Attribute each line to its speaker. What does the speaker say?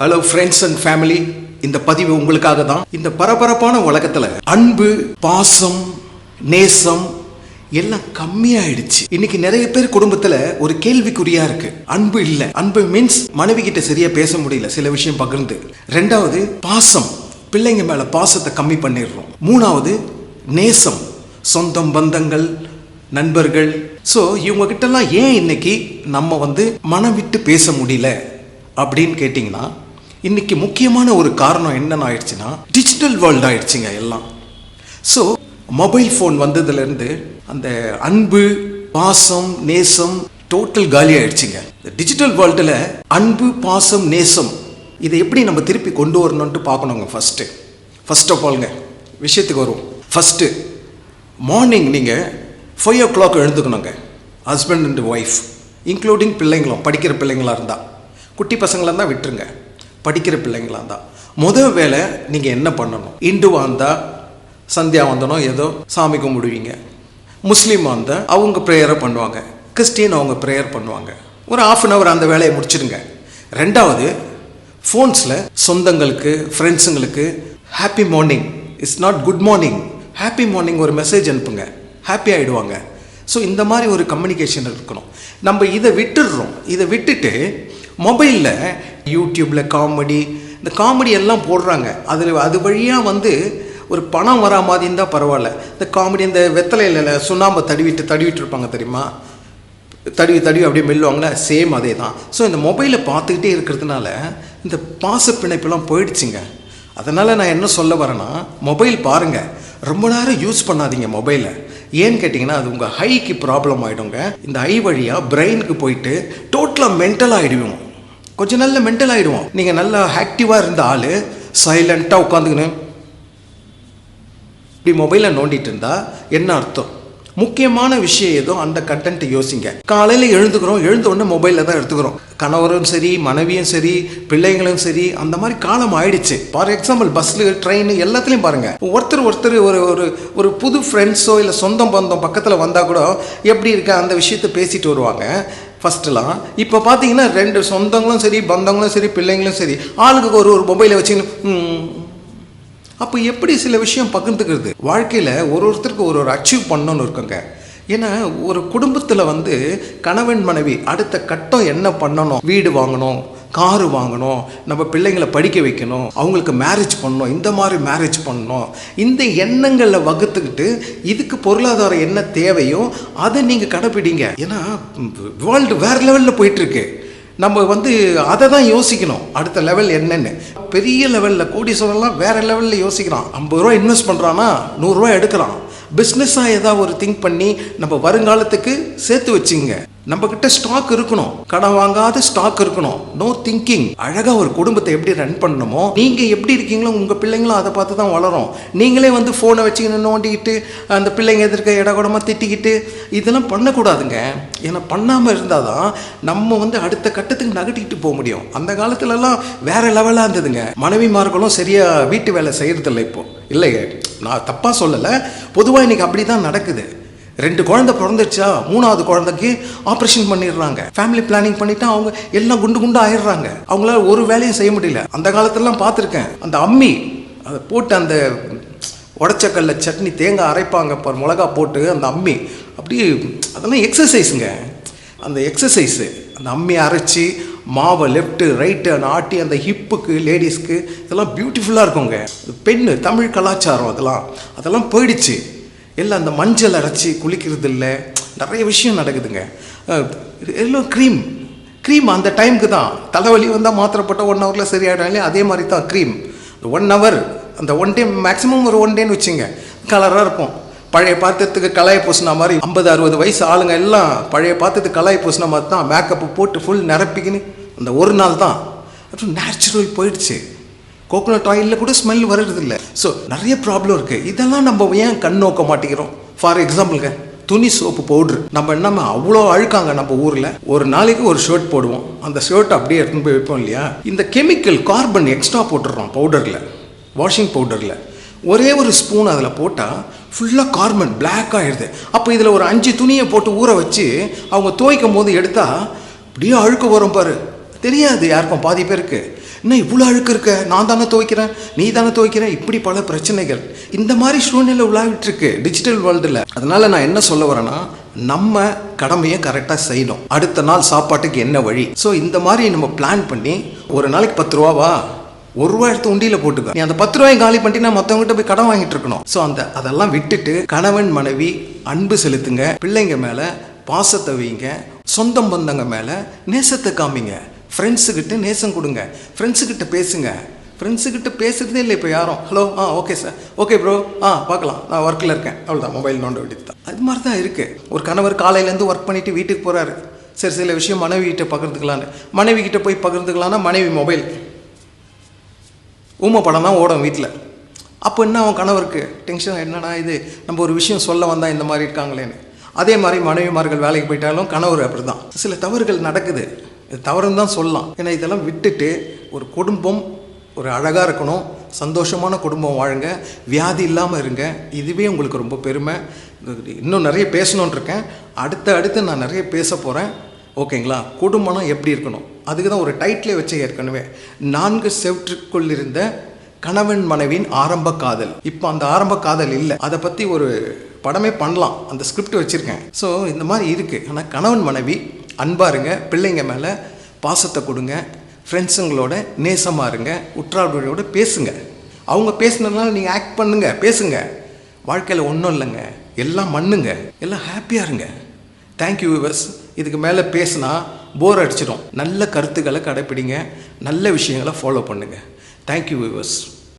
Speaker 1: Hello friends and family இந்த பதிவு உங்களுக்காக தான் இந்த பரபரப்பான உலகத்துல அன்பு பாசம் நேசம் எல்லாம் கம்மியாயிடுச்சு. இன்னைக்கு நிறைய பேர் குடும்பத்துல ஒரு கேள்விக்குறியா இருக்கு. அன்பு இல்ல. அன்பு மீன்ஸ் மனைவி கிட்ட சரியா பேச முடியல. சில விஷயம் பகிர்ந்து. ரெண்டாவது பாசம். பிள்ளைங்க மேல பாசத்தை கம்மி பண்ணிடுறோம். மூணாவது நேசம். சொந்தம் பந்தங்கள் நண்பர்கள். ஸோ இவங்க கிட்டலாம் ஏன் இன்னைக்கு நம்ம வந்து மனம் விட்டு பேச முடியல? அப்படின்னு கேட்டிங்கன்னா இன்னைக்கு முக்கியமான ஒரு காரணம் என்னென்ன ஆயிடுச்சுன்னா டிஜிட்டல் வேர்ல்டு ஆயிடுச்சுங்க எல்லாம். ஸோ மொபைல் ஃபோன் வந்ததுலேருந்து அந்த அன்பு பாசம் நேசம் டோட்டல் காலி ஆயிடுச்சுங்க. டிஜிட்டல் வேர்ல்டில் அன்பு பாசம் நேசம் இதை எப்படி நம்ம திருப்பி கொண்டு வரணும்ட்டு பார்க்கணுங்க ஃபஸ்ட்டு ஃபர்ஸ்ட் ஆஃப் ஆல்ங்க விஷயத்துக்கு வரும் ஃபஸ்ட்டு மார்னிங் நீங்கள் ஃபைவ் ஓ கிளாக் எழுந்துக்கணுங்க. ஹஸ்பண்ட் அண்ட் ஒய்ஃப் இன்க்ளூடிங் பிள்ளைங்களும் படிக்கிற பிள்ளைங்களாக இருந்தால் குட்டி பசங்களாக இருந்தால் விட்டுருங்க. படிக்கிற பிள்ளைங்களா தான் முதல் வேலை நீங்கள் என்ன பண்ணணும்? இந்துவாக இருந்தால் சந்தியா வந்தனோ ஏதோ சாமி கும்பிடுவீங்க. முஸ்லீமாக இருந்தால் அவங்க ப்ரேயரை பண்ணுவாங்க. கிறிஸ்டின் அவங்க ப்ரேயர் பண்ணுவாங்க. ஒரு ஆஃப் அன் ஹவர் அந்த வேலையை முடிச்சிடுங்க. ரெண்டாவது ஃபோன்ஸில் சொந்தங்களுக்கு ஃப்ரெண்ட்ஸுங்களுக்கு happy morning it's not good morning happy morning ஒரு மெசேஜ் அனுப்புங்க. ஹாப்பி ஆகிடுவாங்க ஸோ இந்த மாதிரி ஒரு கம்யூனிகேஷன் இருக்கணும். நம்ம இதை விட்டுடுறோம். இதை விட்டுட்டு மொபைலில் யூடியூப்பில் காமெடி இந்த காமெடி எல்லாம் போடுறாங்க. அதில் அது வழியாக வந்து ஒரு பணம் வரா மாதிரி இருந்தால் பரவாயில்ல. இந்த காமெடி இந்த வெத்தலையில் சுண்ணாம்பை தடவிட்டு தடவிட்டு இருப்பாங்க தெரியுமா? தடுவி தடுவி அப்படியே மெல்லுவாங்களே சேம் அதே தான் ஸோ இந்த மொபைலை பார்த்துக்கிட்டே இருக்கிறதுனால இந்த பாச பிணைப்பெல்லாம் போயிடுச்சுங்க. அதனால் நான் என்ன சொல்ல வரேன்னா மொபைல் பாருங்கள் ரொம்ப நேரம் யூஸ் பண்ணாதீங்க மொபைலை ஏன்னு கேட்டிங்கன்னா அது உங்கள் ஹைக்கு ப்ராப்ளம் ஆகிடுங்க இந்த ஹை வழியாக பிரெயினுக்கு போயிட்டு டோட்டலாக மென்டல் ஆகிடுவோம் கொஞ்சம் நல்ல மென்டல் ஆகிடுவோம் நீங்கள் நல்லா ஆக்டிவாக இருந்த ஆள் சைலண்ட்டாக உட்காந்துக்கின்னு இப்படி மொபைலை நோண்டிட்டு இருந்தா என்ன அர்த்தம்? முக்கியமான விஷயம் ஏதோ அந்த கண்டென்ட் யோசிங்க. காலையில் எழுந்துக்கிறோம் எழுந்த உடனே மொபைலில் தான் எடுத்துக்கிறோம். கணவரும் சரி மனைவியும் சரி பிள்ளைங்களும் சரி அந்த மாதிரி காலம் ஆயிடுச்சு. ஃபார் எக்ஸாம்பிள் பஸ்ஸில் ட்ரெயின் எல்லாத்துலேயும் பாருங்கள் ஒருத்தர் ஒருத்தர் ஒரு ஒரு ஒரு புது ஃப்ரெண்ட்ஸோ இல்லை சொந்தம் பந்தம் பக்கத்தில் வந்தால் கூட எப்படி இருக்க அந்த விஷயத்த பேசிட்டு வருவாங்க. ஃபஸ்ட்டுலாம் இப்போ பார்த்தீங்கன்னா ரெண்டு சொந்தங்களும் சரி பந்தங்களும் சரி பிள்ளைங்களும் சரி ஆளுக்கு ஒரு ஒரு மொபைலை வச்சுக்கின்னு அப்போ எப்படி சில விஷயம் பகிர்ந்துக்கிறது? வாழ்க்கையில் ஒரு ஒருத்தருக்கு ஒரு ஒரு அச்சீவ் பண்ணணும்னு இருக்கோங்க. ஏன்னா ஒரு குடும்பத்தில் வந்து கணவன் மனைவி அடுத்த கட்டம் என்ன பண்ணணும்? வீடு வாங்கணும். காரு வாங்கணும் நம்ம பிள்ளைங்களை படிக்க வைக்கணும் அவங்களுக்கு மேரேஜ் பண்ணணும் இந்த மாதிரி மேரேஜ் பண்ணணும். இந்த எண்ணங்களை வகுத்துக்கிட்டு இதுக்கு பொருளாதாரம் என்ன தேவையோ அதை நீங்கள் கடைப்பிடிங்க. ஏன்னா வேர்ல்டு வேறு லெவலில் போயிட்டுருக்கு. நம்ம வந்து அதை தான் யோசிக்கணும். அடுத்த லெவல் என்னன்னு. பெரிய லெவலில் கோடீஸ்வரம்லாம் வேற லெவலில் யோசிக்கிறான். ஐம்பது ரூபா இன்வெஸ்ட் பண்ணுறான்னா நூறுரூவா எடுக்கிறான். பிஸ்னஸாக ஏதாவது ஒரு திங்க் பண்ணி நம்ம வருங்காலத்துக்கு சேர்த்து வச்சுங்க. நம்ம கிட்ட ஸ்டாக் இருக்கணும். கடன் வாங்காத ஸ்டாக் இருக்கணும். நோ திங்கிங் அழகா ஒரு குடும்பத்தை எப்படி ரன் பண்ணணுமோ நீங்க எப்படி இருக்கீங்களோ உங்க பிள்ளைங்களும் அதை பார்த்து தான் வளரும். நீங்களே வந்து போனை வச்சுக்கின்னு நோண்டிக்கிட்டு அந்த பிள்ளைங்க எதிர்க்க இடகுடமா திட்டிக்கிட்டு இதெல்லாம் பண்ணக்கூடாதுங்க. ஏன்னா பண்ணாம இருந்தாதான் நம்ம வந்து அடுத்த கட்டத்துக்கு நகட்டிக்கிட்டு போக முடியும். அந்த காலத்துலலாம் வேற லெவலாக இருந்ததுங்க. மனைவிமார்களும் சரியா வீட்டு வேலை செய்கிறதில்ல இப்போ. இல்லைங்க நான் தப்பா சொல்லலை. பொதுவாக இன்னைக்கு அப்படி தான் நடக்குது. ரெண்டு குழந்தை பிறந்துச்சா மூணாவது குழந்தைக்கு ஆப்ரேஷன் பண்ணிடுறாங்க. ஃபேமிலி பிளானிங் பண்ணிட்டா அவங்க எல்லாம் குண்டு குண்டு ஆயிடுறாங்க. அவங்களால ஒரு வேலையும் செய்ய முடியல. அந்த காலத்துலலாம் பார்த்துருக்கேன். அந்த அம்மி அதை போட்டு அந்த உடச்சக்கல்ல சட்னி தேங்காய் அரைப்பாங்க அப்புறம் மிளகா போட்டு அந்த அம்மி. அப்படி அதெல்லாம் எக்ஸசைஸுங்க அந்த எக்ஸசைஸு அந்த அம்மி அரைச்சி மாவை லெஃப்ட்டு ரைட்டு அந்த ஆட்டி அந்த ஹிப்புக்கு லேடிஸ்க்கு இதெல்லாம் பியூட்டிஃபுல்லாக இருக்குங்க. பெண்ணு தமிழ் கலாச்சாரம் அதெல்லாம். அதெல்லாம் போயிடுச்சு. எல்லாம் அந்த மஞ்சள் அரைச்சி குளிக்கிறது இல்லை நிறைய விஷயம் நடக்குதுங்க. எல்லாம் க்ரீம் க்ரீம் அந்த டைமுக்கு தான். தலைவலி வந்தால் மாத்திரப்பட்ட ஒன் ஹவரில் சரியாயிடும் அதே மாதிரி தான் க்ரீம் ஒன் ஹவர் அந்த ஒன் டே மேக்ஸிமம் ஒரு ஒன் டேன்னு வச்சுங்க. கலராக இருக்கும். பழைய பாத்திரத்துக்கு கலாயை பூசின மாதிரி ஐம்பது அறுபது வயசு ஆளுங்க எல்லாம் பழைய பாத்திரத்துக்கு கலாயை பூசின மாதிரி தான் மேக்கப்பு போட்டு ஃபுல் நிரப்பிக்கின்னு அந்த ஒரு நாள் தான். அப்புறம் நேச்சுரல் போயிடுச்சு. கோகோனட் ஆயிலில் கூட ஸ்மெல் வர்றதில்ல. ஸோ நிறைய ப்ராப்ளம் இருக்குது இதெல்லாம் நம்ம ஏன் கண் நோக்க மாட்டேங்கிறோம்? ஃபார் எக்ஸாம்பிளுங்க துணி சோப்பு பவுட்ரு நம்ம என்னமா அவ்வளோ அழுக்காங்க நம்ம ஊரில்? ஒரு நாளைக்கு ஒரு ஷர்ட் போடுவோம். அந்த ஷர்ட் அப்படியே எடுத்துன்னு போய் வைப்போம் இல்லையா? இந்த கெமிக்கல் கார்பன் எக்ஸ்ட்ரா போட்டுடுறோம் பவுடரில் வாஷிங் பவுடரில் ஒரே ஒரு ஸ்பூன் அதில் போட்டால் ஃபுல்லாக கார்பன் பிளாக் ஆகிடுது அப்போ இதில் ஒரு அஞ்சு துணியை போட்டு ஊற வச்சு அவங்க துவைக்கும் போது எடுத்தால் அப்படியே அழுக்கு வரும் பாரு. தெரியாது யாருக்கும் பாதி பேருக்கு. இன்னும் இவ்வளோ அழுக்கு இருக்க? நான் தானே துவைக்கிறேன் நீ தானே துவைக்கிறேன் இப்படி பல பிரச்சனைகள். இந்த மாதிரி சூழ்நிலை உலாவிட்டு டிஜிட்டல் வேர்ல்டில் அதனால் நான் என்ன சொல்ல வரேன்னா நம்ம கடமையை கரெக்டாக செய்யணும். அடுத்த நாள் சாப்பாட்டுக்கு என்ன வழி? ஸோ இந்த மாதிரி நம்ம பிளான் பண்ணி ஒரு நாளைக்கு பத்து ரூபாவா ஒரு ரூபா எடுத்து உண்டியில் போட்டுக்க. நீ அந்த பத்து ரூபாய் காலி பண்ணிட்டு நான் மற்றவங்ககிட்ட போய் கடன் வாங்கிட்டு இருக்கணும். ஸோ அந்த அதெல்லாம் விட்டுட்டு கணவன் மனைவி அன்பு செலுத்துங்க. பிள்ளைங்க மேலே பாசத்தை வைங்க. சொந்தம் பந்தங்க மேலே நேசத்தை காமிங்க. ஃப்ரெண்ட்ஸுக்கிட்ட நேசம் கொடுங்க. ஃப்ரெண்ட்ஸுக்கிட்ட பேசுங்க. ஃப்ரெண்ட்ஸுக்கிட்ட பேசுகிறதே இல்லை இப்போ யாரும். Hello ah okay sir okay bro ஆ பார்க்கலாம். நான் ஒர்க்கில் இருக்கேன். அவ்வளோதான் மொபைல் நோண்ட வேண்டியது தான். அது மாதிரி தான் இருக்குது ஒரு கணவர் காலையிலேருந்து ஒர்க் பண்ணிவிட்டு வீட்டுக்கு போகிறாரு சரி சில விஷயம் மனைவிகிட்ட பகிர்ந்துக்கலான்னு மனைவிகிட்ட போய் பகிர்ந்துக்கலான்னா மனைவி மொபைல் ஊமை படம் தான் ஓடும் வீட்டில் அப்போ என்ன அவன் கணவருக்கு? டென்ஷன் என்னடா இது? நம்ம ஒரு விஷயம் சொல்ல வந்தால் இந்த மாதிரி இருக்காங்களேன்னு. அதே மாதிரி மனைவிமார்கள் வேலைக்கு போயிட்டாலும் கணவர் அப்படி தான் சில தவறுகள் நடக்குது. இது தவறுன்னு தான் சொல்லலாம். ஏன்னா இதெல்லாம் விட்டுட்டு ஒரு குடும்பம் ஒரு அழகாக இருக்கணும் சந்தோஷமான குடும்பம் வாழுங்க வியாதி இல்லாமல் இருங்க இதுவே உங்களுக்கு ரொம்ப பெருமை. இன்னும் நிறைய பேசணுன்னு இருக்கேன். அடுத்து அடுத்து நான் நிறைய பேச போகிறேன் ஓகேங்களா? குடும்பம்னா எப்படி இருக்கணும்? அதுக்கு தான் ஒரு டைட்டிலே வச்சு ஏற்கனவே. நான்கு செவற்றுக்குள் இருந்த கணவன் மனைவியின் ஆரம்ப காதல். இப்போ அந்த ஆரம்ப காதல் இல்லை. அதை பற்றி ஒரு படமே பண்ணலாம். அந்த ஸ்கிரிப்ட் வச்சுருக்கேன். ஸோ இந்த மாதிரி இருக்குது ஆனால் கணவன் மனைவி அன்பாக இருங்க. பிள்ளைங்க மேலே பாசத்தை கொடுங்க. ஃப்ரெண்ட்ஸுங்களோட நேசமாக இருங்க. உற்றார்களோட பேசுங்க. அவங்க பேசுனதுனால நீங்கள் ஆக்ட் பண்ணுங்க பேசுங்க. வாழ்க்கையில் ஒன்றும் இல்லைங்க. எல்லாம் மண்ணுங்க எல்லாம் ஹாப்பியாக இருங்க. தேங்க்யூ விவர்ஸ் இதுக்கு மேலே பேசினா போர் அடிச்சிடும். நல்ல கருத்துக்களை கடைப்பிடிங்க. நல்ல விஷயங்களை ஃபாலோ பண்ணுங்கள் தேங்க்யூ விவர்ஸ்